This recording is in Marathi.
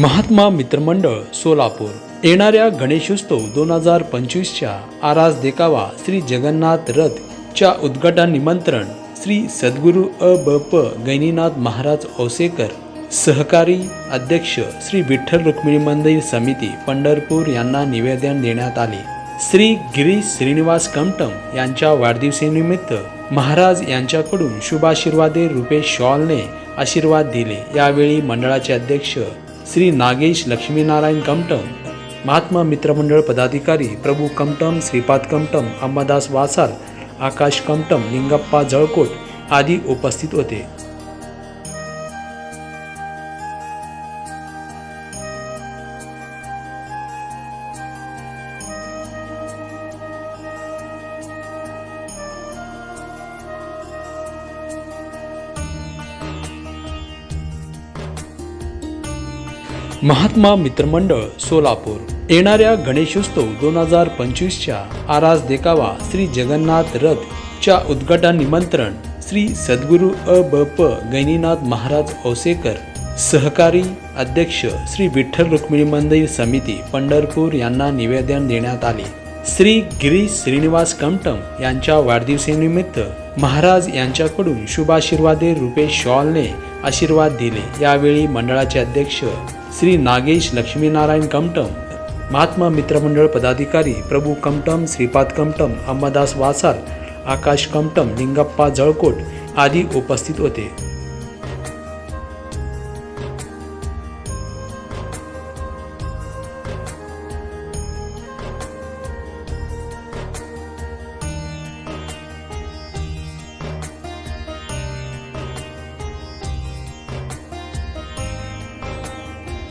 महात्मा मित्रमंडळ सोलापूर. येणाऱ्या गणेशोत्सव दोन हजार पंचवीसच्या आरास देखावा श्री जगन्नाथ रथ च्या उद्घाटन निमंत्रण श्री सद्गुरू अ ब प गैनीनाथ महाराज औसेकर सहकारी अध्यक्ष श्री विठ्ठल रुक्मिणी मंदिर समिती पंढरपूर यांना निवेदन देण्यात आले. श्री गिरीश श्रीनिवास कमटम यांच्या वाढदिवसानिमित्त महाराज यांच्याकडून शुभाशीर्वादे रुपेश शॉलने आशीर्वाद दिले. यावेळी मंडळाचे अध्यक्ष श्री नागेश लक्ष्मीनारायण कमटम महात्मा मित्रमंडळ पदाधिकारी प्रभू कमटम श्रीपाद कमटम अंबादास वासाल आकाश कमटम लिंगप्पा जळकोट आदी उपस्थित होते. महात्मा मित्रमंडळ सोलापूर. येणाऱ्या गणेशोत्सव दोन हजार पंचवीसच्या आरास देखावा श्री जगन्नाथ रथ च्या उद्घाटन निमंत्रण श्री सद्गुरू अ ब प गैनीनाथ महाराज औसेकर सहकारी अध्यक्ष श्री विठ्ठल रुक्मिणी मंदिर समिती पंढरपूर यांना निवेदन देण्यात आले. श्री गिरीश श्रीनिवास कमटम यांच्या वाढदिवसानिमित्त महाराज यांच्याकडून शुभाशीर्वादे रुपेश शॉलने आशीर्वाद दिले. यावेळी मंडळाचे अध्यक्ष श्री नागेश लक्ष्मीनारायण कमटम महात्मा मित्रमंडळ पदाधिकारी प्रभू कमटम श्रीपाद कमटम अंबादास वासाल आकाश कमटम लिंगप्पा जळकोट आदी उपस्थित होते.